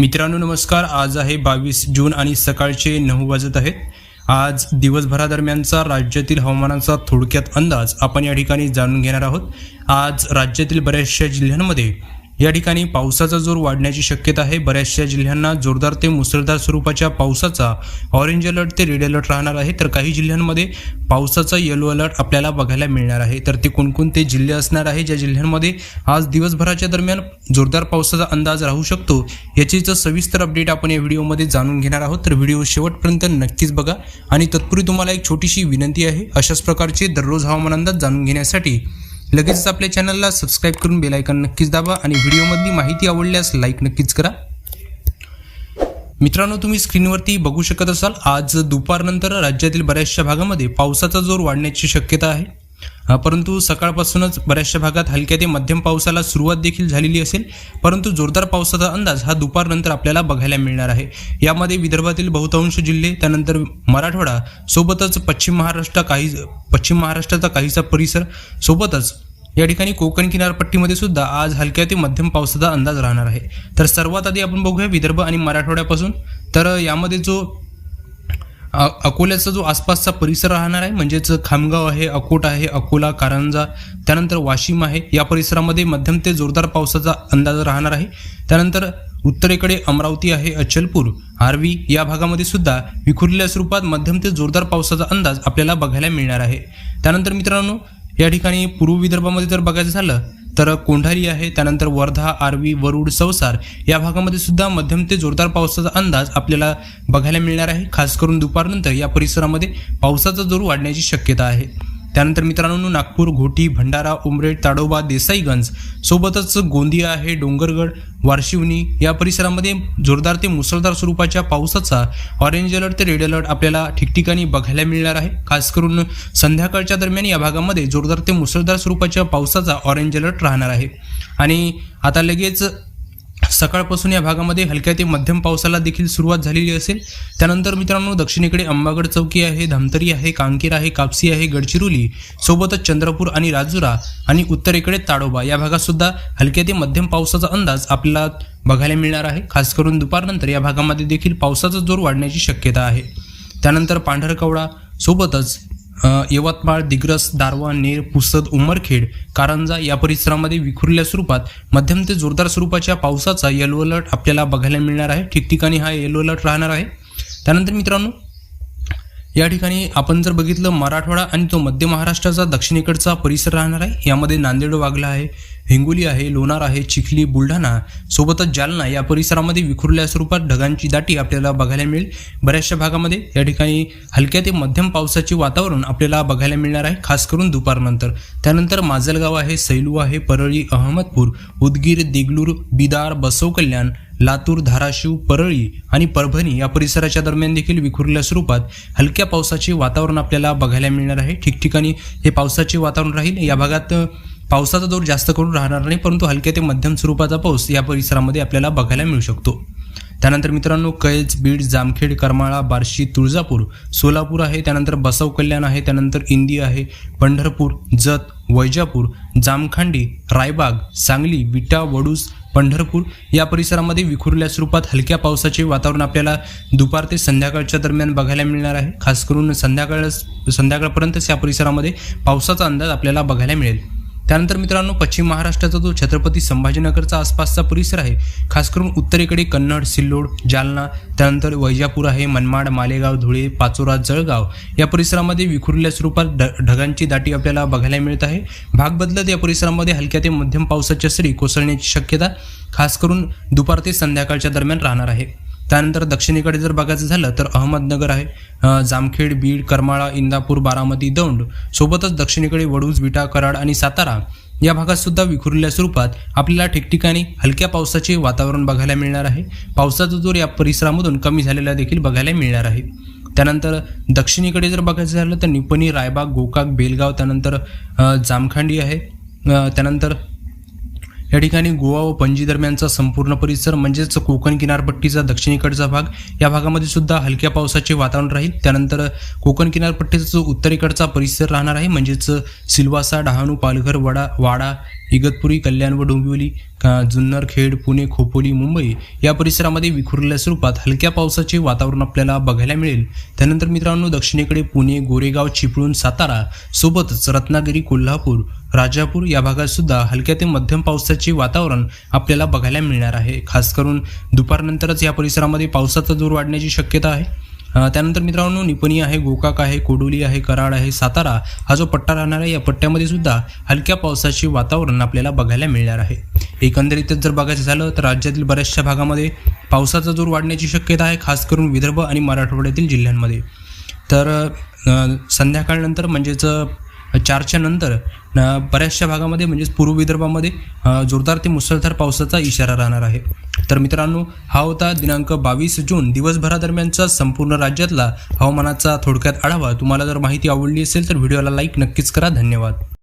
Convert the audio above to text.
मित्रांनो नमस्कार. आज आहे बावीस जून आणि सकाळचे नऊ वाजत आहेत. आज दिवसभरादरम्यानचा राज्यातील हवामानाचा थोडक्यात अंदाज आपण या ठिकाणी जाणून घेणार आहोत. आज राज्यातील बऱ्याचशा जिल्ह्यांमध्ये या ठिकाणी पावसाचा जोर वाढण्याची शक्यता आहे. बऱ्याचशा जिल्ह्यांना जोरदार ते मुसळधार स्वरूपाच्या पावसाचा ऑरेंज अलर्ट ते रेड अलर्ट राहणार आहे. तर काही जिल्ह्यांमध्ये पावसाचा येलो अलर्ट आपल्याला बघायला मिळणार आहे. तर ते कोणकोणते जिल्हे असणार आहे? ज्या जिल्ह्यांमध्ये आज दिवसभराच्या दरम्यान जोरदार पावसाचा अंदाज राहू शकतो याचीच सविस्तर अपडेट आपण या व्हिडिओमध्ये जाणून घेणार आहोत तर व्हिडिओ शेवटपर्यंत नक्कीच बघा. आणि तत्पूर्वी तुम्हाला एक छोटीशी विनंती आहे. अशाच प्रकारचे दररोज हवामान अंदाज जाणून घेण्यासाठी लगेचच आपल्या चॅनलला सबस्क्राईब करून बेलायकन नक्कीच दाबा आणि व्हिडिओमधली माहिती आवडल्यास लाईक नक्कीच करा. मित्रांनो तुम्ही स्क्रीनवरती बघू शकत असाल आज दुपारनंतर राज्यातील बऱ्याचशा भागामध्ये पावसाचा जोर वाढण्याची शक्यता आहे. परंतु सकाळपासूनच बऱ्याचशा भागात हलक्या ते मध्यम पावसाला सुरुवात देखील झालेली असेल. परंतु जोरदार पावसाचा अंदाज हा दुपारनंतर आपल्याला बघायला मिळणार आहे. यामध्ये विदर्भातील बहुतांश जिल्हे त्यानंतर मराठवाडा सोबतच पश्चिम महाराष्ट्र काही पश्चिम महाराष्ट्राचा काहीसा परिसर सोबतच या ठिकाणी कोकण किनारपट्टीमध्ये सुद्धा आज हलक्या ते मध्यम पावसाचा अंदाज राहणार आहे. तर सर्वात आधी आपण बघूया विदर्भ आणि मराठवाड्यापासून. तर यामध्ये जो अकोल्याचा जो आसपासचा परिसर राहणार आहे म्हणजेच खामगाव आहे अकोट आहे अकोला कारंजा त्यानंतर वाशिम आहे या परिसरामध्ये मध्यम ते जोरदार पावसाचा अंदाज राहणार आहे. त्यानंतर उत्तरेकडे अमरावती आहे अचलपूर. आर्वी या भागामध्ये सुद्धा विखुरलेल्या स्वरूपात मध्यम ते जोरदार पावसाचा अंदाज आपल्याला बघायला मिळणार आहे. त्यानंतर मित्रांनो या ठिकाणी पूर्व विदर्भामध्ये जर बघायचं झालं तर कोंढारी आहे त्यानंतर वर्धा आर्वी वरुड संसार या भागामध्ये सुद्धा मध्यम ते जोरदार पावसाचा अंदाज आपल्याला बघायला मिळणार आहे. खास करून दुपारनंतर या परिसरामध्ये पावसाचा जोर वाढण्याची शक्यता आहे. त्यानंतर मित्रांनो नागपूर घोटी भंडारा उमरेड ताडोबा देसाईगंज सोबतच गोंदिया आहे डोंगरगड वारशिवनी. या परिसरामध्ये जोरदार ते मुसळधार स्वरूपाच्या पावसाचा ऑरेंज अलर्ट ते रेड अलर्ट आपल्याला ठिकठिकाणी बघायला मिळणार आहे. खास करून संध्याकाळच्या दरम्यान या भागामध्ये जोरदार ते मुसळधार स्वरूपाच्या पावसाचा ऑरेंज अलर्ट राहणार आहे. आणि आता लगेच सकाळपासून या भागामध्ये हलक्या ते मध्यम पावसाला देखील सुरुवात झालेली असेल. त्यानंतर मित्रांनो दक्षिणेकडे अंबागड चौकी आहे धामतरी आहे कांकेर आहे कापसी आहे गडचिरोली सोबतच चंद्रपूर आणि राजुरा आणि उत्तरेकडे ताडोबा. या भागात सुद्धा हलक्या ते मध्यम पावसाचा अंदाज आपल्याला बघायला मिळणार आहे. खास करून दुपारनंतर या भागामध्ये देखील पावसाचा जोर वाढण्याची शक्यता आहे. त्यानंतर पांढरकवडा सोबतच यवतमाळ दिग्रस दारवा नेर पुसद उमरखेड कारंजा या परिसरामध्ये विखुरल्या स्वरूपात मध्यम ते जोरदार स्वरूपाच्या पावसाचा येलो अलर्ट आपल्याला बघायला मिळणार आहे. ठिकठिकाणी हा येलो अलर्ट राहणार आहे. त्यानंतर मित्रांनो या ठिकाणी आपण जर बघितलं मराठवाडा आणि तो मध्य महाराष्ट्राचा दक्षिणेकडचा परिसर राहणार आहे. यामध्ये नांदेड वागला आहे. हिंगोली आहे लोणार आहे चिखली बुलढाणा सोबतच जालना या परिसरामध्ये विखुरल्या स्वरूपात ढगांची दाटी आपल्याला बघायला मिळेल. बऱ्याचशा भागामध्ये या ठिकाणी हलक्या ते मध्यम पावसाचे वातावरण आपल्याला बघायला मिळणार आहे खास करून दुपारनंतर. त्यानंतर माजलगाव आहे सैलू आहे परळी अहमदपूर उदगीर देगलूर बिदार बसव कल्याण लातूर धाराशिव परळी आणि परभणी या परिसराच्या दरम्यान देखील विखुरल्या स्वरूपात हलक्या पावसाचे वातावरण आपल्याला बघायला मिळणार आहे. ठिकठिकाणी हे पावसाचे वातावरण राहील. या भागात पावसाचा जोर जास्त करून राहणार नाही परंतु हलक्या ते मध्यम स्वरूपाचा पाऊस या परिसरामध्ये आपल्याला बघायला मिळू शकतो. त्यानंतर मित्रांनो कैज बीड जामखेड करमाळा बार्शी तुळजापूर सोलापूर आहे त्यानंतर बसव कल्याण आहे त्यानंतर इंदी आहे पंढरपूर जत वैजापूर जामखांडी रायबाग सांगली विटा वडूस पंढरपूर या परिसरामध्ये विखुरल्या स्वरूपात हलक्या पावसाचे वातावरण आपल्याला दुपार ते संध्याकाळच्या दरम्यान बघायला मिळणार आहे. खास करून संध्याकाळ संध्याकाळपर्यंतच या परिसरामध्ये पावसाचा अंदाज आपल्याला बघायला मिळेल. त्यानंतर मित्रांनो पश्चिम महाराष्ट्राचा जो छत्रपती संभाजीनगरचा आसपासचा परिसर आहे खास करून उत्तरेकडे कन्नड सिल्लोड जालना त्यानंतर वैजापूर आहे मनमाड मालेगाव धुळे पाचोरा जळगाव या परिसरामध्ये विखुरल्या स्वरूपात ढ ढगांची दाटी आपल्याला बघायला मिळत आहे. भाग बदलत या परिसरामध्ये हलक्या ते मध्यम पावसाच्या सरी कोसळण्याची शक्यता खास करून दुपार ते संध्याकाळच्या दरम्यान राहणार आहे. त्यानंतर दक्षिणेकडे जर बघायचं झालं तर अहमदनगर आहे जामखेड बीड करमाळा इंदापूर बारामती दौंड. सोबतच दक्षिणेकडे वडूज विटा कराड आणि सातारा या भागात सुद्धा विखुरलेल्या स्वरूपात आपल्याला ठिकठिकाणी हलक्या पावसाचे वातावरण बघायला मिळणार आहे. पावसाचा जोर या परिसरामधून कमी झालेला देखील बघायला मिळणार आहे. त्यानंतर दक्षिणेकडे जर बघायचं झालं तर निपणी रायबाग गोकाक बेलगाव त्यानंतर जामखांडी आहे. त्यानंतर या ठिकाणी गोवा व पणजी दरम्यानचा संपूर्ण परिसर म्हणजेच कोकण किनारपट्टीचा दक्षिणेकडचा भाग या भागामध्ये सुद्धा हलक्या पावसाचे वातावरण राहील. त्यानंतर कोकण किनारपट्टीचा जो उत्तरेकडचा परिसर राहणार आहे म्हणजेच सिल्वासा डहाणू पालघर वडा वाडा इगतपुरी कल्याण व डोंबिवली जुन्नर खेड पुणे खोपोली मुंबई या परिसरामध्ये विखुरलेल्या स्वरूपात हलक्या पावसाचे वातावरण आपल्याला बघायला मिळेल. त्यानंतर मित्रांनो दक्षिणेकडे पुणे गोरेगाव चिपळूण सातारा सोबतच रत्नागिरी कोल्हापूर राजापूर या भागात सुद्धा हलक्या ते मध्यम पावसाचे वातावरण आपल्याला बघायला मिळणार आहे. खास करून दुपारनंतरच या परिसरामध्ये पावसाचा जोर वाढण्याची शक्यता आहे. त्यानंतर मित्रांनो निपणी आहे गोकाक आहे कोडोली आहे कराड आहे सातारा हा जो पट्टा राहणार आहे या पट्ट्यामध्ये सुद्धा हलक्या पावसाचे वातावरण आपल्याला बघायला मिळणार आहे. एकंदरीतच जर बघायचं झालं तर राज्यातील बऱ्याचशा भागामध्ये पावसाचा जोर वाढण्याची शक्यता आहे खास करून विदर्भ आणि मराठवाड्यातील जिल्ह्यांमध्ये. तर संध्याकाळनंतर म्हणजेच चारच्या नंतर बऱ्याचशा भागामध्ये म्हणजेच पूर्व विदर्भामध्ये जोरदार ते मुसळधार पावसाचा इशारा राहणार आहे. तर मित्रांनो हा होता दिनांक बावीस जून दिवसभरादरम्यानचा संपूर्ण राज्यातला हवामानाचा थोडक्यात आढावा. तुम्हाला जर माहिती आवडली असेल तर व्हिडिओला लाईक नक्कीच करा. धन्यवाद.